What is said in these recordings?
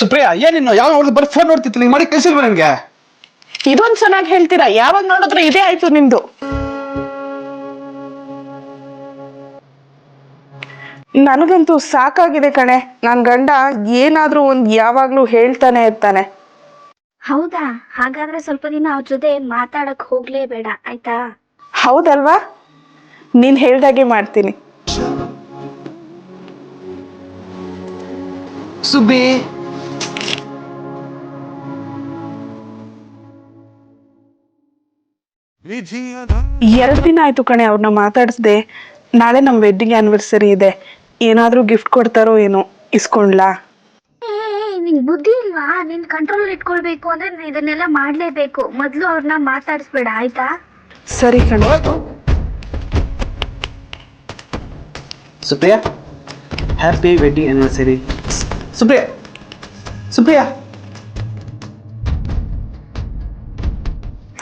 ಸುಪ್ರಿಯಾ ಏನಿನ್ನು ಯಾವ ನೋಡಿದ್ರು ಬರೀ ಫೋನ್ ನೋಡ್ತಿತ್ತು ನೀನ್ ಮಾಡಿ ಕಳಿಸಿಲ್ವ ನಿನ್ಗೆ? ಇದೊಂದ್ ಚೆನ್ನಾಗಿ ಹೇಳ್ತೀರಾ? ಯಾವಾಗ ನೋಡಿದ್ರೆ ಇದೇ ಆಯ್ತು ನಿಮ್ದು ನನಗಂತೂ ಸಾಕಾಗಿದೆ ಕಣೆ. ನನ್ ಗಂಡ ಏನಾದ್ರೂ ಒಂದ್ ಯಾವಾಗ್ಲೂ ಹೇಳ್ತಾನೆ ಇರ್ತಾನೆ. ಹೌದಾ? ಹಾಗಾದ್ರೆ ಸ್ವಲ್ಪ ದಿನ ಅವ್ರ ಜೊತೆ ಮಾತಾಡಕ್ ಹೋಗ್ಲೇಬೇಡ ಆಯ್ತಾ? ಹೌದಲ್ವಾ? ನೀನ್ ಹೇಳ್ದಾಗೆ ಮಾಡ್ತೀನಿ. ಸುಬ್ಬಿ ಎರಡ್ ದಿನ ಆಯ್ತು ಕಣೆ ಅವ್ರನ್ನ ಮಾತಾಡಿಸ್ದೆ. ನಾಳೆ ನಮ್ಮ ವೆಡ್ಡಿಂಗ್ ಆನಿವರ್ಸರಿ ಇದೆ. ಏನಾದ್ರೂ ಗಿಫ್ಟ್ ಕೊಡ್ತಾರೋ ಏನೋ ಇಸ್ಕೊಂಡ್ಲಾ? ಏ ನಿಂಗ್ ಬುದ್ಧಿ ಇಲ್ವಾ? ನಿನ್ ಕಂಟ್ರೋಲ್ ಇಟ್ಕೊಳ್ಬೇಕು ಅಂದ್ರೆ ನೀನ್ ಇದನ್ನೆಲ್ಲ ಮಾಡ್ಲೇಬೇಕು. ಮೊದ್ಲು ಅವ್ರನ್ನ ಮಾತಾಡಿಸ್ಬೇಡ ಆಯ್ತಾ? ಸರಿ ಕಣೆ. Supriya happy wedding anniversary Supriya Supriya.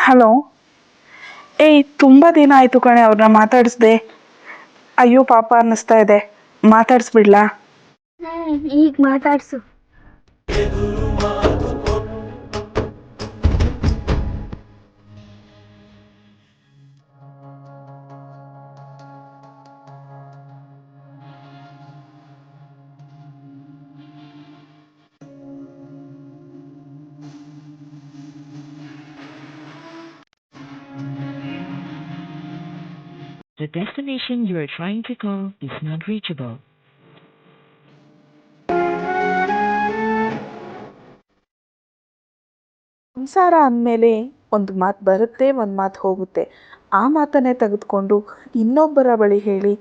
Hello ಏಯ್ ತುಂಬಾ ದಿನ ಆಯ್ತು ಕಣೆ ಅವ್ರನ್ನ ಮಾತಾಡಿಸ್ದೆ. ಅಯ್ಯೋ ಪಾಪ ಅನ್ನಿಸ್ತಾ ಇದೆ. ಮಾತಾಡಿಸ್ಬಿಡ್ಲಾ? ಈಗ ಮಾತಾಡ್ಸು. The destination you are trying to call is not reachable. ಸಂಸಾರ ಅಂದಮೇಲೆ ಒಂದು ಮಾತು ಬರುತ್ತೆ, ಒಂದು ಮಾತು ಹೋಗುತ್ತೆ ಆ ಮಾತನ್ನೇ ತೆಗೆದುಕೊಂಡು ಇನ್ನೊಬ್ಬರ ಬಳಿ ಹೇಳಿ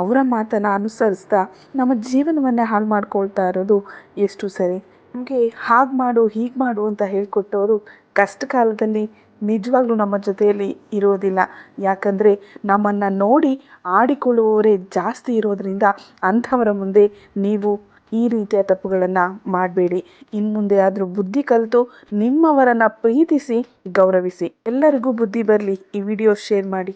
ಅವರ ಮಾತನ್ನು ಅನುಸರಿಸ್ತಾ ನಮ್ಮ ಜೀವನವನ್ನೇ ಹಾಳು ಮಾಡ್ಕೊಳ್ತಾ ಇರೋದು ಎಷ್ಟು ಸರಿ ನಮಗೆ ಹಾಗೆ ಮಾಡು, ಹೀಗೆ ಮಾಡು ಅಂತ ಹೇಳಿಕೊಟ್ಟವರು ಕಷ್ಟ ಕಾಲದಲ್ಲಿ ನಿಜವಾಗ್ಲೂ ನಮ್ಮ ಜೊತೆಯಲ್ಲಿ ಇರೋದಿಲ್ಲ. ಯಾಕಂದರೆ ನಮ್ಮನ್ನು ನೋಡಿ ಆಡಿಕೊಳ್ಳುವವರೇ ಜಾಸ್ತಿ ಇರೋದರಿಂದ ಅಂಥವರ ಮುಂದೆ ನೀವು ಈ ರೀತಿಯ ತಪ್ಪುಗಳನ್ನು ಮಾಡಬೇಡಿ. ಇನ್ನು ಮುಂದೆ ಆದರೂ ಬುದ್ಧಿ ಕಲಿತು ನಿಮ್ಮವರನ್ನು ಪ್ರೀತಿಸಿ ಗೌರವಿಸಿ. ಎಲ್ಲರಿಗೂ ಬುದ್ಧಿ ಬರಲಿ. ಈ ವಿಡಿಯೋ ಶೇರ್ ಮಾಡಿ.